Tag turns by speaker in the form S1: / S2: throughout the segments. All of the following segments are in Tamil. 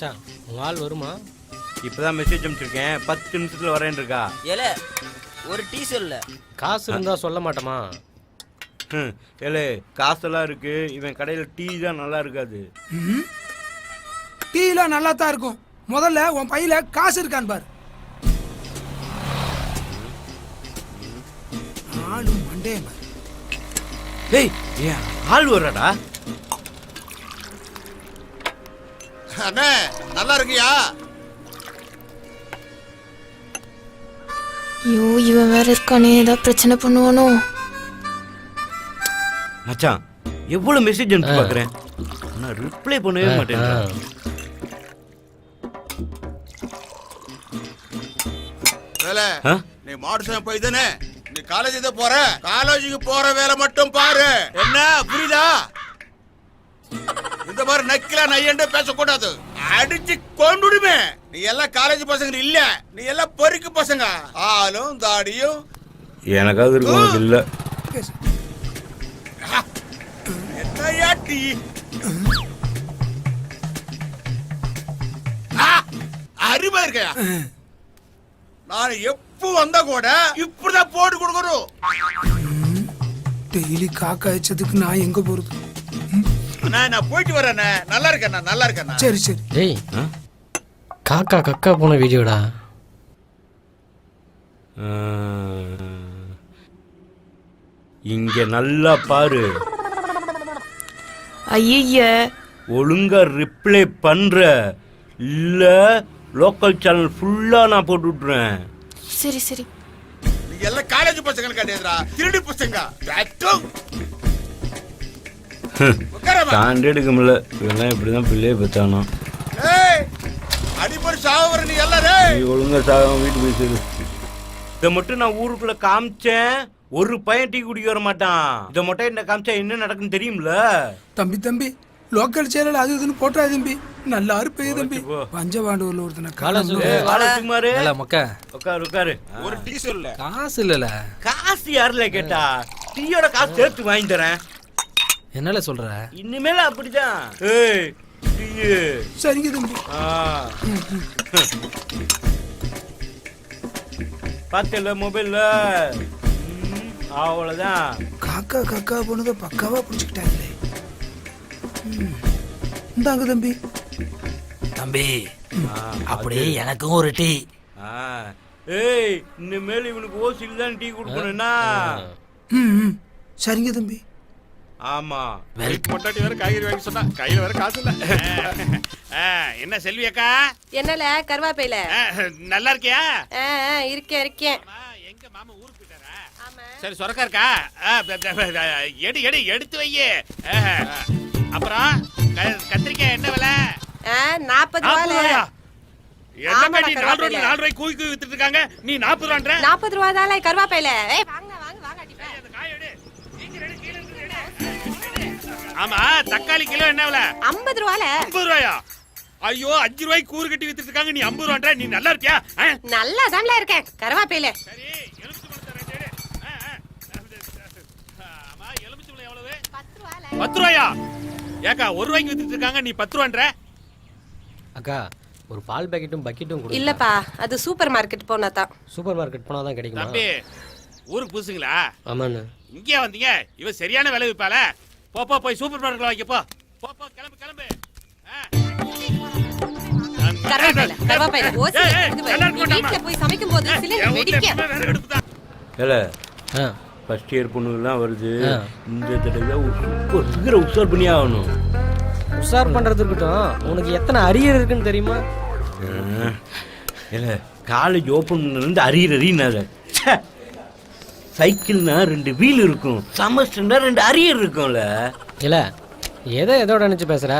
S1: மச்சான் உன் ஆள் வருமா?
S2: இப்பதான் மெசேஜ் அனுப்பிச்சிருக்கேன். பத்து நிமிஷத்துல வரேன் இருக்கா?
S3: ஏல ஒரு டீ சொல்ல.
S1: காசு இருந்தா சொல்ல மாட்டோமா.
S2: ஹம், ஏலே காசெல்லாம் இருக்கு. இவன் கடையில டீ தான் நல்லா இருக்காது.
S4: டீலாம் நல்லா தான் இருக்கும். முதல்ல உன் பையில காசு இருக்கான்னு பாரு. ஆளு மண்டே
S2: டேய் ஏன் ஆள் வர்றடா?
S5: அண்ணே நல்லா இருக்கியா?
S6: ஐயோ இவன் வேற இருக்கானே ஏதாவது பிரச்சனை பண்ணுவானோ?
S2: மச்சான் எவ்வளவு மெசேஜ் அனுப்பி பாக்குறேன்? ஆனா ரிப்ளை பண்ணவே மாட்டேன்
S5: வேலை நீ மாடு போய் தானே? நீ காலேஜ் தான் போற? காலேஜுக்கு போற வேலை மட்டும் பாரு. என்ன புரியுதா? இந்த மாதிரி நக்கிலா நையண்ட பேசக்கூடாது. அடிச்சு கொண்டுடுமே நீ எல்லாம் காலேஜ் பசங்க இல்ல. நீ எல்லாம் பொறுக்கு பசங்க. ஆளும் தாடியும்.
S2: எனக்காவது இருக்கும் இல்ல.
S5: என்னையா டீ? ஆ, அறிவா இருக்கையா. நான் எப்போ வந்தா கூட இப்படிதான் போட்டு கொடுக்கணும்.
S4: டெய்லி காக்கா அடிச்சதுக்கு நான் எங்க போறது?
S5: நான் போயிட்டு வரேண்ணே. நல்லா இருக்கேண்ணா நல்லா இருக்கேண்ணா.
S4: சரி சரி.
S1: டேய்? காக்கா கக்கா போன வீடியோடா.
S2: இங்க நல்லா பாரு.
S6: ஐய
S2: ஒழுங்கா ரிப்ளை பண்ற. இல்ல லோக்கல் சேனல் ஃபுல்லா நான் போட்டு விட்டுறேன்.
S6: சரி சரி.
S5: நீங்க எல்லாம் காலேஜ் பசங்க கிடையாதுடா திருடி பசங்க.
S2: தாண்டி எடுக்க முடியல இவெல்லாம் இப்படிதான் பிள்ளைய பெத்தானோ?
S5: ஏய், அடிபடி சாவர நீ எல்லாரும்
S2: நீ ஒழுங்கா சாகாம வீட்டு போய் இதை மட்டும் நான் ஊருக்குள்ள காமிச்சேன். ஒரு பையன் டீ குடிக்க வர மாட்டான். இதை மட்டும் என்ன காமிச்சா என்ன நடக்குன்னு தெரியும்ல?
S4: தம்பி தம்பி லோக்கல் சேனல் அது இதுன்னு போட்டா தம்பி. நல்லா இருப்பே தம்பி.
S2: போ.
S4: பஞ்சபாண்டூர்ல ஒருத்தனை
S1: காலை
S4: காணோம்.
S1: சொல்லு.
S2: ஏய், வாடா சுகுமாரு.
S7: இல்ல மொக்க.
S2: உட்காரு உட்காரு.
S5: ஒரு டீ சொல்ல.
S7: காசு இல்லல
S2: காசு யாருல கேட்டா? டீயோட காசு சேர்த்து வாங்கி தரேன்.
S7: என்னல சொல்ற?
S2: இனிமேல அப்படிதான். ஏய்.
S4: சரிங்க தம்பி.
S2: ஆ. பார்த்தல மொபைல்ல? ம், அவ்வளவுதான்.
S4: காக்கா காக்கா போனதை பக்காவா புடிச்சுக்கிட்டாங்களே. இந்தாங்க தம்பி.
S7: தம்பி
S2: ஆ,
S7: அப்படியே எனக்கும் ஒரு டீ.
S2: ஆ. ஏய் இனிமேல் இவனுக்கு ஓசியில் தான் டீ கொடுக்கணும்னா.
S4: ம். சரிங்க தம்பி.
S2: ஆமா.
S5: பொட்டாட்டி வேற காய்கறி வாங்கி சொன்னா கையில வேற காசு இல்ல. என்ன செல்வி அக்கா?
S8: என்னல கருவாப்பையில?
S5: நல்லா இருக்கியா?
S8: இருக்கேன் இருக்கேன்.
S5: எங்க மாமா ஊருக்கு போயிட்டாரா? சரி சொரக்கா இருக்கா? எடு எடு எடுத்து வையே. அப்புறம் க- கத்திரிக்காய் என்ன விலை?
S8: நாற்பது
S5: ரூபாயா? என்ன நாலு. ரூபாய் நாலு ரூபாய் கூவி கூவி வித்துட்டு இருக்காங்க? நீ நாற்பது ரூபான்ற?
S8: நாற்பது ரூபா தான் கருவாப்பையில
S5: ஆமா தக்காளி கிலோ என்ன விலை?
S8: ஐம்பது ரூபால.
S5: ஐம்பது ரூபாயா? ஐயோ அஞ்சு ரூபாய்க்கு கூறு கட்டி வித்துட்டு இருக்காங்க. நீ ஐம்பது ரூபான்ற நீ நல்லா இருக்கியா? ஆ?
S8: நல்லா தான்ல இருக்கேன் கருவாப்பையில பத்து
S5: ரூபாயா? ஏக்கா ஒரு ரூபாய்க்கு வித்துட்டு இருக்காங்க நீ பத்து ரூபான்ற.
S1: அக்கா ஒரு பால் பாக்கெட்டும் பக்கெட்டும் கொடு
S8: இல்லப்பா அது சூப்பர் மார்க்கெட் போனா தான்
S1: சூப்பர் மார்க்கெட் போனா தான் கிடைக்குமா?
S5: தம்பி ஊருக்கு புதுசுங்களா?
S1: ஆமாண்ணு.
S5: இங்கே வந்தீங்க? இவ சரியான விலை விற்பால போ போ போய் சூப்பர் மார்க்கெட்ல வைக்க போ போ போ கிளம்பு கிளம்பு
S8: ஓசி இது பாரு, நீ வீட்ல போய் சமைக்கும் போது
S5: ஏய்,
S8: சிலிண்டர் வெடிக்க.
S2: ஏல
S1: ஆ.
S2: ஃபர்ஸ்ட் இயர் பொண்ணுங்கெல்லாம் வருது.
S1: ஆ.
S2: இந்த தடவை சீக்கிரம் உஷார் பண்ணி ஆகணும்.
S1: உஷார் பண்றது இருக்கட்டும். உனக்கு எத்தனை அரியர் இருக்குன்னு தெரியுமா?
S2: இல்ல காலேஜ் ஓப்பன் பண்ணலேருந்து அரியர் அறியினாத சைக்கிள்னா ரெண்டு வீல் இருக்கும் செமஸ்டர்னா ரெண்டு அரியர் இருக்கும்ல.
S1: இல்ல எதை எதோட நினைச்சு பேசுற.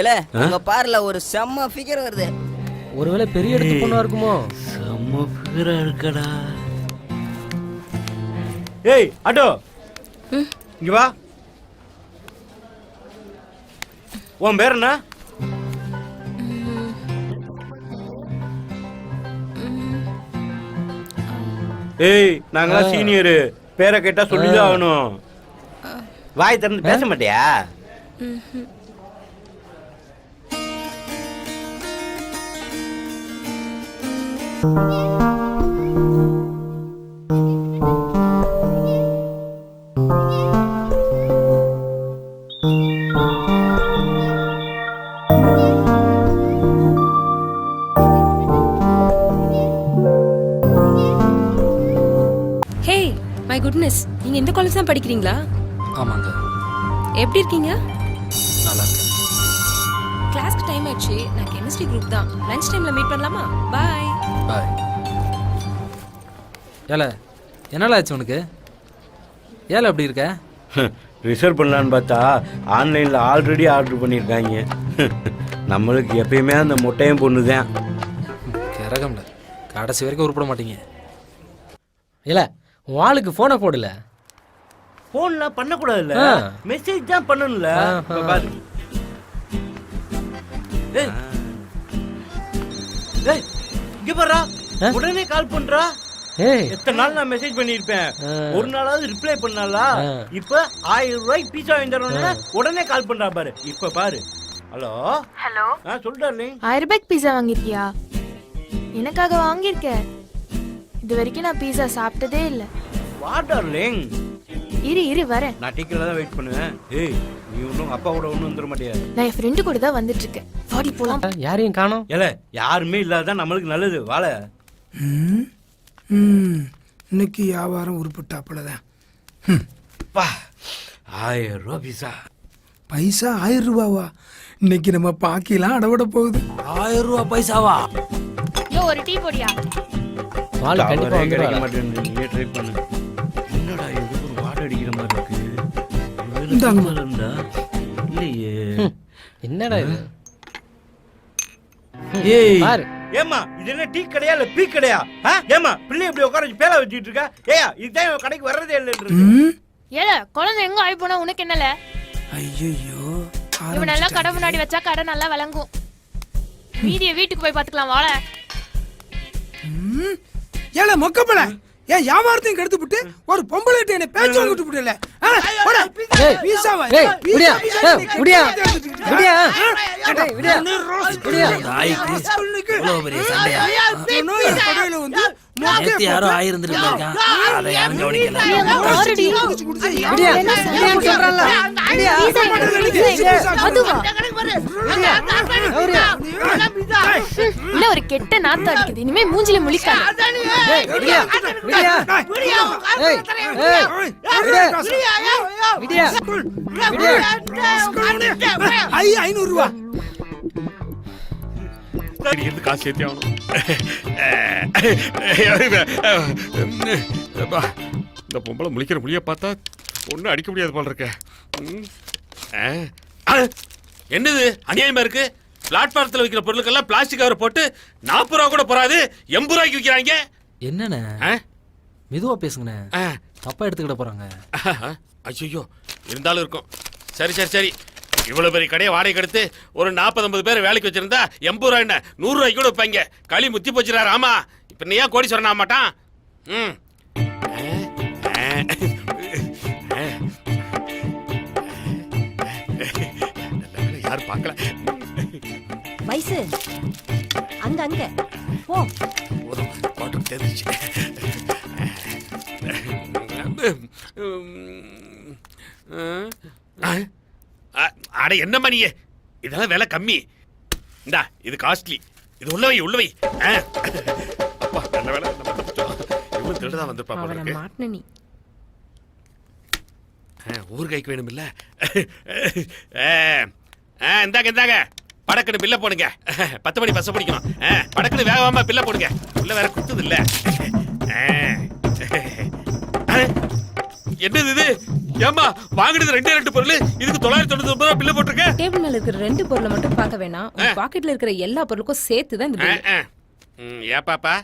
S3: ஏல அங்க பாருல ஒரு செம்ம ஃபிகர் வருது.
S1: ஒருவேளை பெரிய இடத்து பொண்ணா இருக்குமோ?
S2: செம்ம பிகரா இருக்கடா. ஏய் ஆட்டோ. இங்க வா. உன் பேர் என்ன? ஏய் நாங்களாம் சீனியரு. பேரை கேட்டா சொல்லிதான் ஆகணும். வாய் திறந்து பேச மாட்டியா?
S9: Thank you. தான் படிக்கிறீங்களா?
S7: ஆமாங்க.
S9: எப்படி இருக்கீங்க?
S7: நல்லா இருக்கேன்.
S9: கிளாஸ்க்கு டைம் ஆயிடுச்சு. நான் கெமிஸ்ட்ரி குரூப் தான். லஞ்ச் டைம்ல மீட் பண்ணலாமா? பாய்
S7: பாய் ஏல என்னடா ஆச்சு உனக்கு? ஏல அப்படி இருக்க?
S2: ரிசர்வ் பண்ணலான்னு பார்த்தா ஆன்லைனில் ஆல்ரெடி ஆர்டர் பண்ணியிருக்காங்க. நம்மளுக்கு எப்பயுமே அந்த முட்டையும் பொண்ணு தான்
S7: கிறகம்ல கடைசி வரைக்கும் உருப்பட மாட்டீங்க.
S1: இல்ல உன் ஆளுக்கு போனை போடல.
S2: ஃபோன்லாம் பண்ணக்கூடாதுல்ல. மெசேஜ் தான் பண்ணணும்ல? பாரு. ஏய். ஏய், இங்க பாரா. உடனே கால் பண்றா. எத்தனை நாள் நான் மெசேஜ் பண்ணிருப்பேன். ஒரு நாளாவது ரிப்ளை பண்ணாலா. இப்ப ஆயிரம் ரூபாய்க்கு பீஸா வாங்கி உடனே கால் பண்றா பாரு. இப்ப பாரு. ஹலோ?
S6: ஹலோ?
S2: ஆ சொல்லிட்டாருலிங்
S6: ஆயிரம் ரூபாய்க்கு பீஸா வாங்கியிருக்கியா? எனக்காக வாங்கியிருக்க? இது வரைக்கும் நான் பீஸா சாப்பிட்டதே இல்லை.
S2: வா டார்லிங்.
S6: இரு இரு வரேன்.
S2: நான் டீக்கல தான் வெயிட் பண்ணுவேன். ஏய் நீ ஒன்றும் அப்பா கூட ஒன்றும் வந்துட மாட்டியா?
S6: நான் என் ஃப்ரெண்டு கூட தான் வந்துட்டு இருக்கேன் வாடி போலாம்.
S1: யாரையும் காணோம்?
S2: ஏல யாருமே இல்லாதான் நம்மளுக்கு நல்லது. வாழ
S4: ம் ம். இன்னைக்கு வியாபாரம் உருப்பிட்டாப்புலதான் ம்
S2: பா ஆயிரம் ரூபா பீஸா
S4: பைசா ஆயிரம் ரூபாவா? இன்னைக்கு நம்ம பாக்கிலாம் அடவிட போகுது.
S7: ஆயிரம் ரூபா பைசாவா?
S6: யோ ஒரு டீ போடியா?
S1: கண்டிப்பா
S2: கிடைக்க மாட்டேங்குது நீயே ட்ரை பண்ணு.
S4: இந்தாங்கம்மா.
S2: இல்லையே.
S1: என்னடா இது?
S2: ஏய்.
S1: பாரு.
S2: ஏமா இது என்ன டீ கடையா இல்ல பீ கடையா? ஆ? ஏம்மா பிள்ளை இப்படி உட்கார வச்சு பேல வச்சுட்டு இருக்க? ஏயா இதுதான் இவன் கடைக்கு வர்றதே இல்லைன்றது
S6: ஏல குழந்தை எங்க போனா உனக்கு என்னல?
S4: ஐயோ
S6: இவனெல்லாம் கடை முன்னாடி வச்சா கடை நல்லா விளங்கும். மீதிய வீட்டுக்கு போய் பாத்துக்கலாம் வாழ.
S4: ஏல மொக்கப்பல ஏன் வியாபாரத்தையும் கெடுத்து விட்டு ஒரு பொம்பளை என்ன பேச்சு வாங்கிட்டு விட்டுல
S7: யாரோ இருக்கான் அதை யாரும் கவனிக்கல.
S6: ஒரு கெட்ட நாத்தம் அடிக்குது. இனிமே மூஞ்சில முழிக்காத.
S4: ஐநூறு ரூபா
S5: இருந்து காசு சேர்த்தி ஆகணும். இந்த பொம்பளை முழிக்கிற முழிய பார்த்தா ஒன்றும் அடிக்க முடியாது போல இருக்க. என்னது? அநியாயமா இருக்கு? பிளாட்ஃபாரத்தில் விற்கிற பொருளுக்கெல்லாம் பிளாஸ்டிக் கவர் போட்டு நாற்பது ரூபா கூட போறாது எண்பது ரூபாய்க்கு விற்கிறாங்க
S7: என்னண்ணே?
S5: ஆ?
S7: மெதுவா பேசுங்கண்ணே.
S5: ஆ.
S7: தப்பா எடுத்துக்கிட போறாங்க.
S5: ஐயோ இருந்தாலும் இருக்கும். சரி சரி சரி. இவ்வளவு பெரிய கடையை வாடகை எடுத்து ஒரு நாற்பது ஐம்பது பேர் வேலைக்கு வச்சிருந்தா எண்பது ரூபாய் என்ன? நூறு ரூபாய்க்கு கூட வைப்பாங்க. களி முத்தி போச்சுறாரு ஆமா. இப்ப நீ ஏன் கோடி சொல்ல மாட்டான்? ம். யாரும் பார்க்கல.
S8: வயசு அங்க அங்க. போ.
S5: போதும் தெரிஞ்சிச்சு அட என்னம்மா நீ இதெல்லாம் விலை கம்மி. இந்தா இது காஸ்ட்லி இது உள்ளவை உள்ளவை. அப்பா நல்ல வேலை நம்ம தப்பிச்சோம் இவன் திருடுதான் வந்திருப்பா
S9: அவனை மாட்டின நீ.
S5: கைக்கு வேணும் இல்ல இந்தாங்க இந்தாங்க. படக்குன்னு பில்ல போடுங்க. பத்து மணி பஸ் பிடிக்கணும். ஆ, படக்குன்னு வேகமா பில்ல போடுங்க. உள்ள வேற குத்துது இல்ல. என்னது இது? ஏமா வாங்கினது ரெண்டே ரெண்டு பொருள்? இதுக்கு தொள்ளாயிரத்தி தொண்ணூத்தி ஒன்பது பில்ல போட்டிருக்க?
S9: டேபிள் மேல இருக்கிற ரெண்டு பொருளை மட்டும் பார்க்க வேணாம். பாக்கெட்ல இருக்கிற எல்லா பொருளுக்கும் சேர்த்து தான் இந்த
S5: ஆ,
S9: bill.
S5: ஆ. ம், ஏன் பாப்பா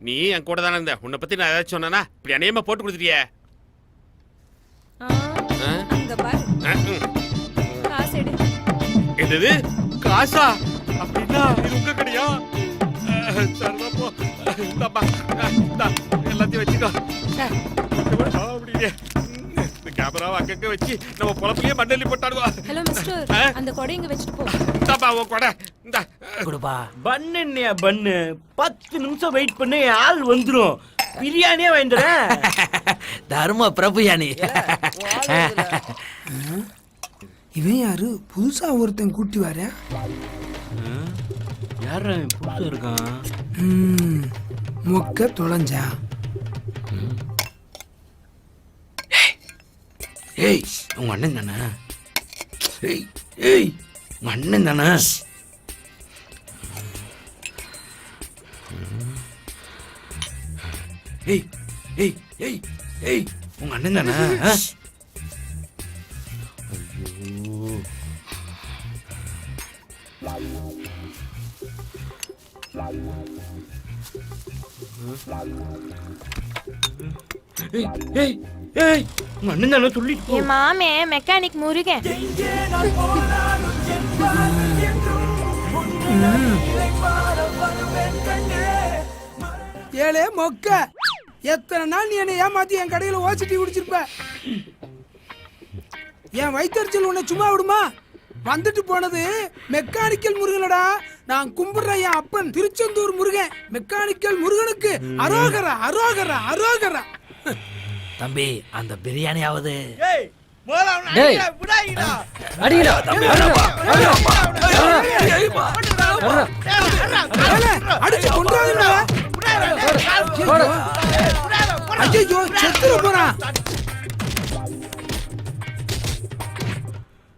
S5: நீ என் கூட தானே இருந்த. உன்னை பத்தி நான் ஏதாச்சும் சொன்னேனா இப்படி அநேகமா போட்டு கொடுத்துட்டியே. என்னது? காசா? அப்படின்னா இது உங்க கடையா? சரிதான் போ. எல்லாத்தையும் வச்சுக்கோ. அப்படியே பூரா அங்கங்க வச்சு நம்ம பொழப்பையே மண்ணெல்லி போட்டாடுவா
S9: ஹலோ மிஸ்டர்? அந்த கொடை இங்க வச்சுட்டு போ.
S5: இந்தாப்பா உன் கொடை. இந்த.
S1: கொடுப்பா.
S2: பண்ணு என்னையா பண்ணு. பத்து நிமிஷம் வெயிட் பண்ணு என் ஆள் வந்துரும். பிரியாணியே வாங்கிடுறேன்
S7: தர்ம பிரபு யானி
S4: இவன் யாரு? புதுசா ஒருத்தன் கூட்டி வரேன்
S2: யாரா புதுசா இருக்கான்.
S4: மொக்க தொலைஞ்சா?
S2: ஏய் உங்க அண்ணன் தானே ஏய் ஏய் உங்க அண்ணன் தானே ஏய் ஏய் ஏய் ஏய் உங்க அண்ணன் தானே ஆ? ஐயோ. ஏய் ஏய் ஏய் உங்க அண்ணன் தானே சொல்லிட்டு போ.
S6: என் மாமே மெக்கானிக் முருகன்.
S4: ஏலே மொக்க. எத்தனை நாள் நீ என்னை ஏமாத்தி என் கடையில ஓசிட்டி குடிச்சிருப்ப? என் வயிற்றுச்சல் உன்னை சும்மா விடுமா? வந்துட்டு போனது மெக்கானிக்கல் முருகனடா. நான் கும்பிடுற என் அப்பன் திருச்செந்தூர் முருகன். மெக்கானிக்கல் முருகனுக்கு அரோகரா அரோகரா அரோகரா.
S7: தம்பி அந்த பிரியாணியாவது.
S4: அடிச்சு கொண்டாதுடா ஐயோ செத்துற போறான்.